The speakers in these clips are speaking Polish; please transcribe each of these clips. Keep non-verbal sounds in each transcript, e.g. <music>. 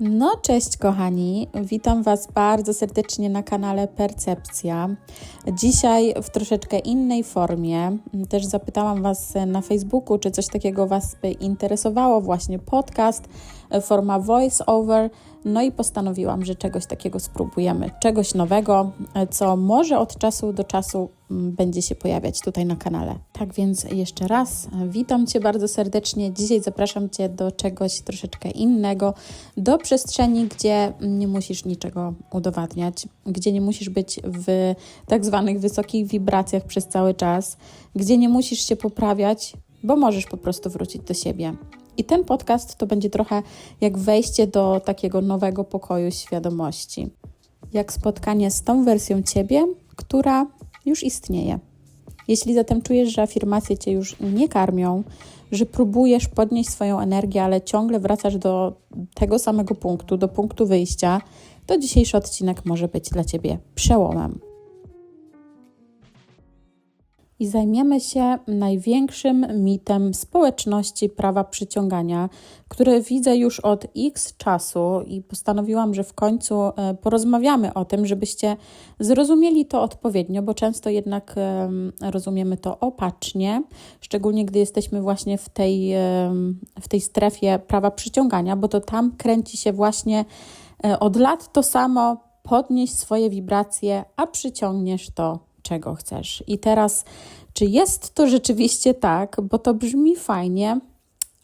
No, cześć kochani. Witam Was bardzo serdecznie na kanale Percepcja. Dzisiaj w troszeczkę innej formie. Też zapytałam Was na Facebooku, czy coś takiego Was by interesowało, właśnie podcast, forma voice over. No i postanowiłam, że czegoś takiego spróbujemy, czegoś nowego, co może od czasu do czasu mm, będzie się pojawiać tutaj na kanale. Tak więc jeszcze raz witam Cię bardzo serdecznie. Dzisiaj zapraszam Cię do czegoś troszeczkę innego, do przestrzeni, gdzie nie musisz niczego udowadniać, gdzie nie musisz być w tak zwanych wysokich wibracjach przez cały czas, gdzie nie musisz się poprawiać, bo możesz po prostu wrócić do siebie. I ten podcast to będzie trochę jak wejście do takiego nowego pokoju świadomości. Jak spotkanie z tą wersją ciebie, która już istnieje. Jeśli zatem czujesz, że afirmacje cię już nie karmią, że próbujesz podnieść swoją energię, ale ciągle wracasz do tego samego punktu, do punktu wyjścia, to dzisiejszy odcinek może być dla ciebie przełomem i zajmiemy się największym mitem społeczności prawa przyciągania, który widzę już od x czasu i postanowiłam, że w końcu e, porozmawiamy o tym, żebyście zrozumieli to odpowiednio, bo często jednak rozumiemy to opacznie, szczególnie gdy jesteśmy właśnie w tej, w tej strefie prawa przyciągania, bo to tam kręci się właśnie e, od lat to samo, podnieść swoje wibracje, a przyciągniesz to czego chcesz. I teraz, czy jest to rzeczywiście tak, bo to brzmi fajnie,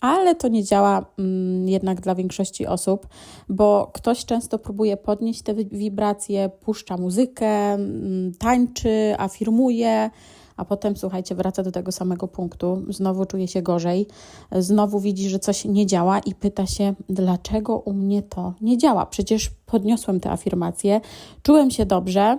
ale to nie działa mm, jednak dla większości osób, bo ktoś często próbuje podnieść te wibracje, puszcza muzykę, mm, tańczy, afirmuje, a potem, słuchajcie, wraca do tego samego punktu, znowu czuje się gorzej, znowu widzi, że coś nie działa i pyta się, dlaczego u mnie to nie działa? Przecież podniosłem te afirmacje, czułem się dobrze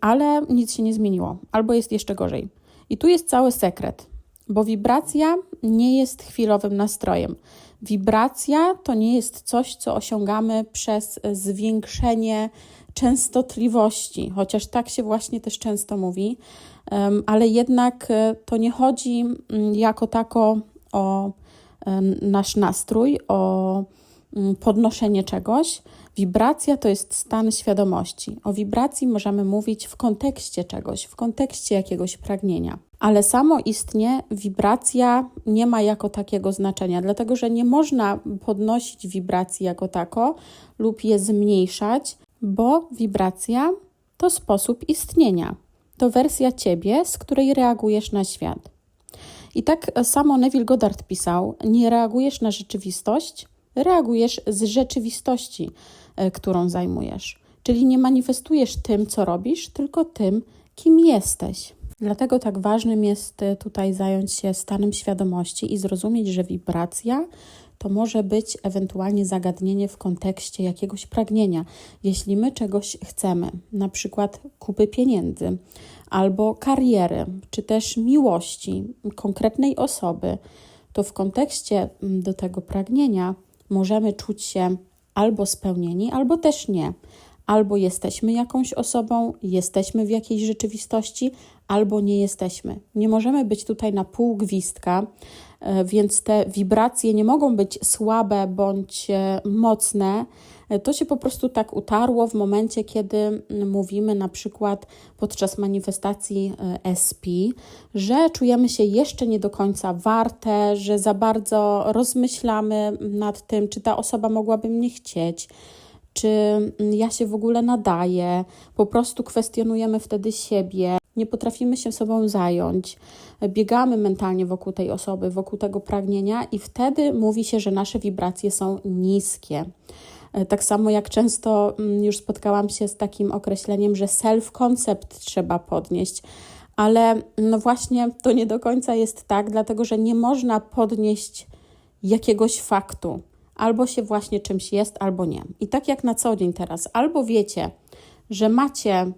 ale nic się nie zmieniło, albo jest jeszcze gorzej. I tu jest cały sekret, bo wibracja nie jest chwilowym nastrojem. Wibracja to nie jest coś, co osiągamy przez zwiększenie częstotliwości, chociaż tak się właśnie też często mówi, ale jednak e, to nie chodzi mm, jako tako o nasz nastrój, o mm, podnoszenie czegoś, Wibracja to jest stan świadomości. O wibracji możemy mówić w kontekście czegoś, w kontekście jakiegoś pragnienia. Ale samo istnie wibracja nie ma jako takiego znaczenia, dlatego że nie można podnosić wibracji jako tako lub je zmniejszać, bo wibracja to sposób istnienia. To wersja ciebie, z której reagujesz na świat. I tak samo Neville Goddard pisał: Nie reagujesz na rzeczywistość, reagujesz z rzeczywistości. E, którą zajmujesz. Czyli nie manifestujesz tym, co robisz, tylko tym, kim jesteś. Dlatego tak ważnym jest e, tutaj zająć się stanem świadomości i zrozumieć, że wibracja to może być ewentualnie zagadnienie w kontekście jakiegoś pragnienia. Jeśli my czegoś chcemy, na przykład kupy pieniędzy, albo kariery, czy też miłości konkretnej osoby, to w kontekście mm, do tego pragnienia możemy czuć się albo spełnieni, albo też nie. Albo jesteśmy jakąś osobą, jesteśmy w jakiejś rzeczywistości, albo nie jesteśmy. Nie możemy być tutaj na pół gwizdka, e, więc te wibracje nie mogą być słabe bądź e, mocne. E, to się po prostu tak utarło w momencie, kiedy mówimy na przykład podczas manifestacji SP, że czujemy się jeszcze nie do końca warte, że za bardzo rozmyślamy nad tym, czy ta osoba mogłaby mnie chcieć czy ja się w ogóle nadaję, po prostu kwestionujemy wtedy siebie, nie potrafimy się sobą zająć, biegamy mentalnie wokół tej osoby, wokół tego pragnienia, i wtedy mówi się, że nasze wibracje są niskie. Tak samo jak często mm, już spotkałam się z takim określeniem, że self-concept trzeba podnieść, ale no właśnie to nie do końca jest tak, dlatego że nie można podnieść jakiegoś faktu. Albo się właśnie czymś jest, albo nie. I tak jak na co dzień teraz, albo wiecie, że macie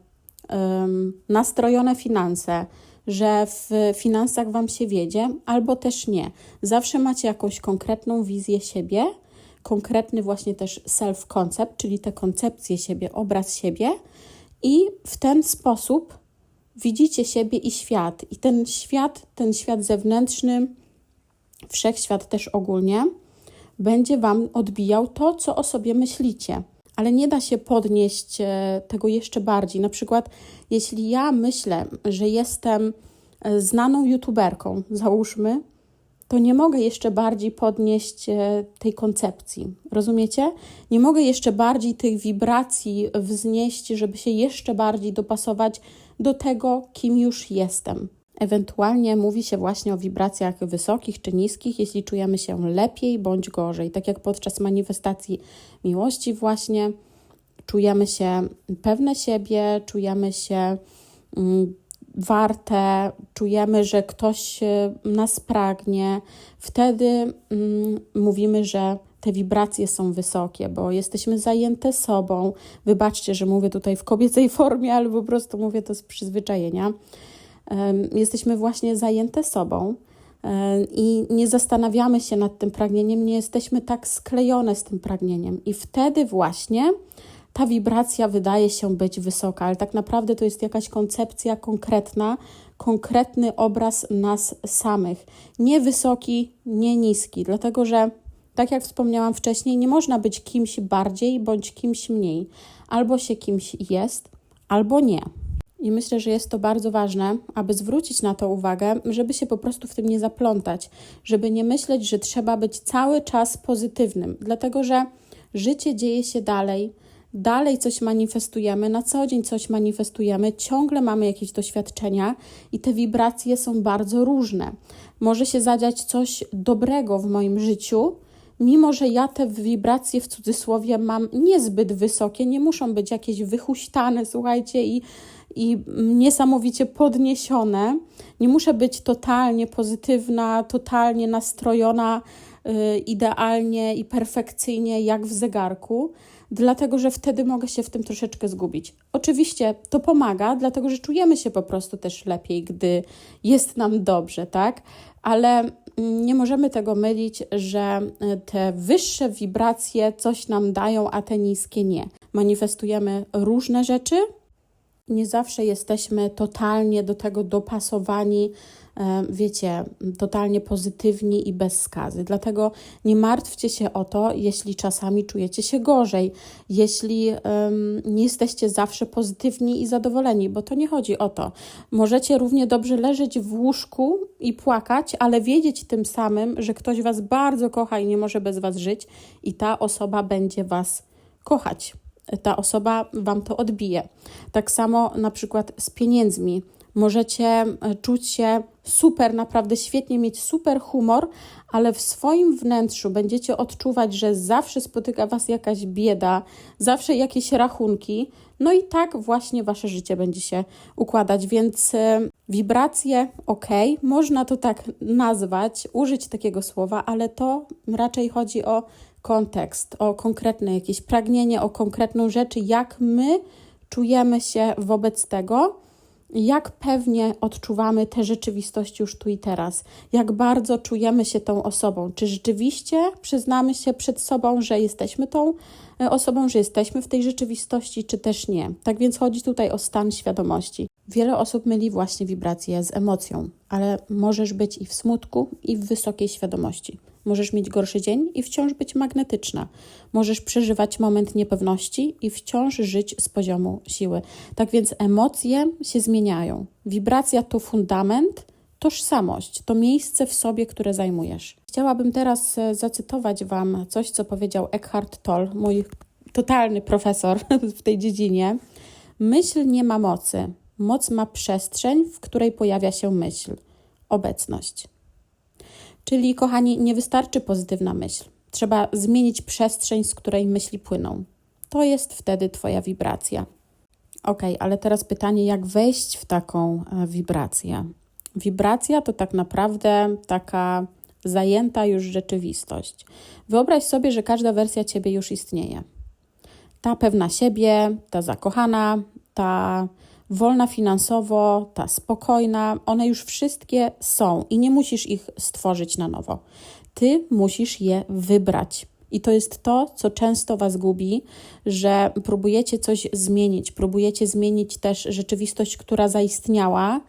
nastrojone finanse, że w finansach Wam się wiedzie, albo też nie. Zawsze macie jakąś konkretną wizję siebie, konkretny właśnie też self-concept, czyli te koncepcje siebie, obraz siebie, i w ten sposób widzicie siebie i świat. I ten świat, ten świat zewnętrzny, wszechświat też ogólnie, będzie Wam odbijał to, co o sobie myślicie. Ale nie da się podnieść e, tego jeszcze bardziej. Na przykład, jeśli ja myślę, że jestem e, znaną youtuberką, załóżmy, to nie mogę jeszcze bardziej podnieść e, tej koncepcji. Rozumiecie? Nie mogę jeszcze bardziej tych wibracji wznieść, żeby się jeszcze bardziej dopasować do tego, kim już jestem. Ewentualnie mówi się właśnie o wibracjach wysokich czy niskich, jeśli czujemy się lepiej bądź gorzej. Tak jak podczas manifestacji miłości, właśnie czujemy się pewne siebie, czujemy się mm, warte, czujemy, że ktoś nas pragnie. Wtedy mm, mówimy, że te wibracje są wysokie, bo jesteśmy zajęte sobą. Wybaczcie, że mówię tutaj w kobiecej <laughs> formie, ale po prostu mówię to z przyzwyczajenia jesteśmy właśnie zajęte sobą i nie zastanawiamy się nad tym pragnieniem, nie jesteśmy tak sklejone z tym pragnieniem. I wtedy właśnie ta wibracja wydaje się być wysoka, ale tak naprawdę to jest jakaś koncepcja konkretna, konkretny obraz nas samych. Nie wysoki, nie niski, dlatego że, tak jak wspomniałam wcześniej, nie można być kimś bardziej bądź kimś mniej. Albo się kimś jest, albo nie. I myślę, że jest to bardzo ważne, aby zwrócić na to uwagę, żeby się po prostu w tym nie zaplątać, żeby nie myśleć, że trzeba być cały czas pozytywnym, dlatego że życie dzieje się dalej, dalej coś manifestujemy, na co dzień coś manifestujemy, ciągle mamy jakieś doświadczenia i te wibracje są bardzo różne. Może się zadziać coś dobrego w moim życiu, mimo że ja te wibracje w cudzysłowie mam niezbyt wysokie, nie muszą być jakieś wychuśtane, słuchajcie, i i niesamowicie podniesione. Nie muszę być totalnie pozytywna, totalnie nastrojona y, idealnie i perfekcyjnie jak w zegarku, dlatego że wtedy mogę się w tym troszeczkę zgubić. Oczywiście to pomaga, dlatego że czujemy się po prostu też lepiej, gdy jest nam dobrze, tak? Ale mm, nie możemy tego mylić, że y, te wyższe wibracje coś nam dają, a te niskie nie. Manifestujemy różne rzeczy, nie zawsze jesteśmy totalnie do tego dopasowani, e, wiecie, totalnie pozytywni i bez skazy. Dlatego nie martwcie się o to, jeśli czasami czujecie się gorzej, jeśli um, nie jesteście zawsze pozytywni i zadowoleni, bo to nie chodzi o to. Możecie równie dobrze leżeć w łóżku i płakać, ale wiedzieć tym samym, że ktoś Was bardzo kocha i nie może bez Was żyć, i ta osoba będzie Was kochać ta osoba Wam to odbije. Tak samo na przykład z pieniędzmi. Możecie e, czuć się super, naprawdę świetnie, mieć super humor, ale w swoim wnętrzu będziecie odczuwać, że zawsze spotyka Was jakaś bieda, zawsze jakieś rachunki, no i tak właśnie Wasze życie będzie się układać, więc e, wibracje ok, można to tak nazwać, użyć takiego słowa, ale to raczej chodzi o kontekst, o konkretne jakieś pragnienie, o konkretną rzecz, jak my czujemy się wobec tego, jak pewnie odczuwamy tę rzeczywistość już tu i teraz, jak bardzo czujemy się tą osobą. Czy rzeczywiście przyznamy się przed sobą, że jesteśmy tą e, osobą, że jesteśmy w tej rzeczywistości, czy też nie. Tak więc chodzi tutaj o stan świadomości. Wiele osób myli właśnie wibracje z emocją, ale możesz być i w smutku, i w wysokiej świadomości. Możesz mieć gorszy dzień i wciąż być magnetyczna. Możesz przeżywać moment niepewności i wciąż żyć z poziomu siły. Tak więc emocje się zmieniają. Wibracja to fundament, tożsamość, to miejsce w sobie, które zajmujesz. Chciałabym teraz e, zacytować Wam coś, co powiedział Eckhart Tolle, mój totalny profesor <laughs> w tej dziedzinie. Myśl nie ma mocy. Moc ma przestrzeń, w której pojawia się myśl, obecność. Czyli, kochani, nie wystarczy pozytywna myśl. Trzeba zmienić przestrzeń, z której myśli płyną. To jest wtedy Twoja wibracja. Ok, ale teraz pytanie, jak wejść w taką e, wibrację? Wibracja to tak naprawdę taka zajęta już rzeczywistość. Wyobraź sobie, że każda wersja ciebie już istnieje. Ta pewna siebie, ta zakochana, ta wolna finansowo, ta spokojna, one już wszystkie są i nie musisz ich stworzyć na nowo. Ty musisz je wybrać. I to jest to, co często Was gubi, że próbujecie coś zmienić, próbujecie zmienić też rzeczywistość, która zaistniała,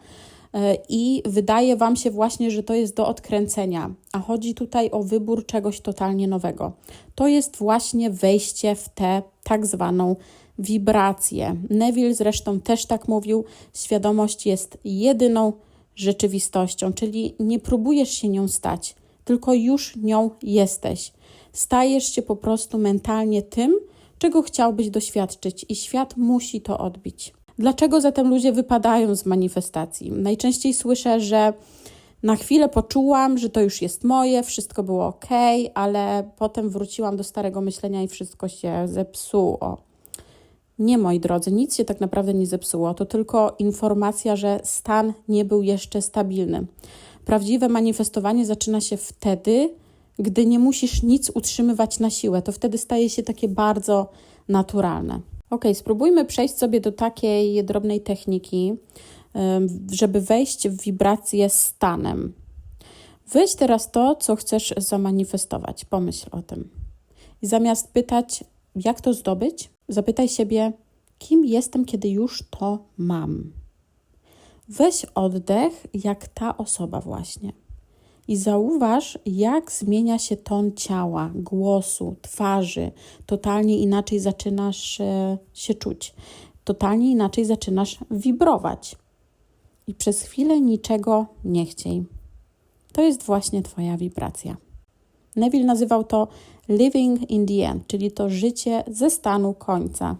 e, i wydaje Wam się właśnie, że to jest do odkręcenia, a chodzi tutaj o wybór czegoś totalnie nowego. To jest właśnie wejście w tę tak zwaną wibrację. Neville zresztą też tak mówił: świadomość jest jedyną rzeczywistością, czyli nie próbujesz się nią stać, tylko już nią jesteś. Stajesz się po prostu mentalnie tym, czego chciałbyś doświadczyć, i świat musi to odbić. Dlaczego zatem ludzie wypadają z manifestacji? Najczęściej słyszę, że na chwilę poczułam, że to już jest moje, wszystko było ok, ale potem wróciłam do starego myślenia i wszystko się zepsuło. Nie, moi drodzy, nic się tak naprawdę nie zepsuło. To tylko informacja, że stan nie był jeszcze stabilny. Prawdziwe manifestowanie zaczyna się wtedy, gdy nie musisz nic utrzymywać na siłę. To wtedy staje się takie bardzo naturalne. Ok, spróbujmy przejść sobie do takiej drobnej techniki, żeby wejść w wibrację stanem. Weź teraz to, co chcesz zamanifestować. Pomyśl o tym. I zamiast pytać, jak to zdobyć, zapytaj siebie, kim jestem, kiedy już to mam. Weź oddech, jak ta osoba, właśnie. I zauważ, jak zmienia się ton ciała, głosu, twarzy. Totalnie inaczej zaczynasz e, się czuć, totalnie inaczej zaczynasz wibrować. I przez chwilę niczego nie chciej. To jest właśnie Twoja wibracja. Neville nazywał to living in the end, czyli to życie ze stanu końca.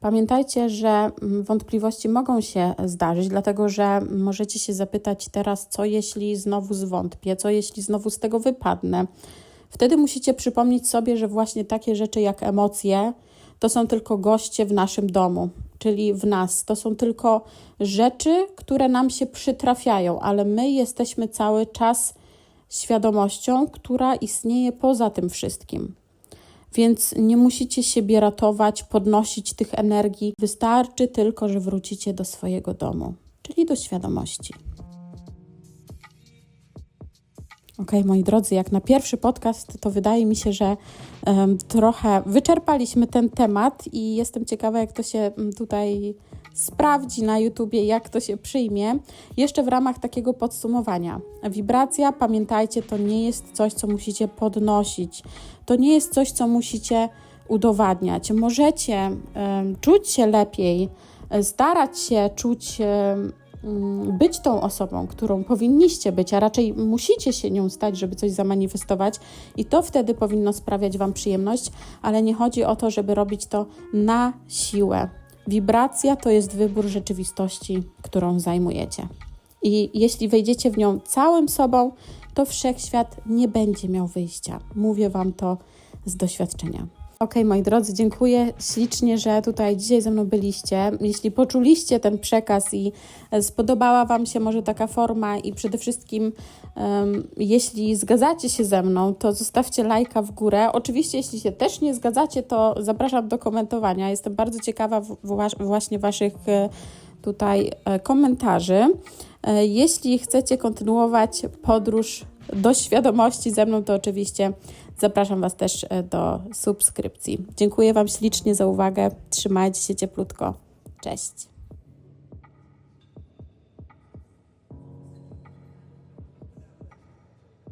Pamiętajcie, że mm, wątpliwości mogą się zdarzyć, dlatego że możecie się zapytać teraz, co jeśli znowu zwątpię, co jeśli znowu z tego wypadnę. Wtedy musicie przypomnieć sobie, że właśnie takie rzeczy jak emocje to są tylko goście w naszym domu, czyli w nas. To są tylko rzeczy, które nam się przytrafiają, ale my jesteśmy cały czas świadomością, która istnieje poza tym wszystkim. Więc nie musicie siebie ratować, podnosić tych energii. Wystarczy tylko, że wrócicie do swojego domu, czyli do świadomości. Ok, moi drodzy, jak na pierwszy podcast, to wydaje mi się, że um, trochę wyczerpaliśmy ten temat i jestem ciekawa, jak to się tutaj sprawdzi na YouTubie, jak to się przyjmie. Jeszcze w ramach takiego podsumowania. Wibracja, pamiętajcie, to nie jest coś, co musicie podnosić. To nie jest coś, co musicie udowadniać. Możecie um, czuć się lepiej, starać się czuć. Um, być tą osobą, którą powinniście być, a raczej musicie się nią stać, żeby coś zamanifestować, i to wtedy powinno sprawiać Wam przyjemność, ale nie chodzi o to, żeby robić to na siłę. Wibracja to jest wybór rzeczywistości, którą zajmujecie. I jeśli wejdziecie w nią całym sobą, to wszechświat nie będzie miał wyjścia. Mówię Wam to z doświadczenia. Ok, moi drodzy, dziękuję ślicznie, że tutaj dzisiaj ze mną byliście. Jeśli poczuliście ten przekaz i e, spodobała Wam się może taka forma, i przede wszystkim, um, jeśli zgadzacie się ze mną, to zostawcie lajka w górę. Oczywiście, jeśli się też nie zgadzacie, to zapraszam do komentowania. Jestem bardzo ciekawa właśnie Waszych e, tutaj e, komentarzy. Jeśli chcecie kontynuować podróż do świadomości ze mną, to oczywiście zapraszam Was też e, do subskrypcji. Dziękuję Wam ślicznie za uwagę. Trzymajcie się cieplutko. Cześć.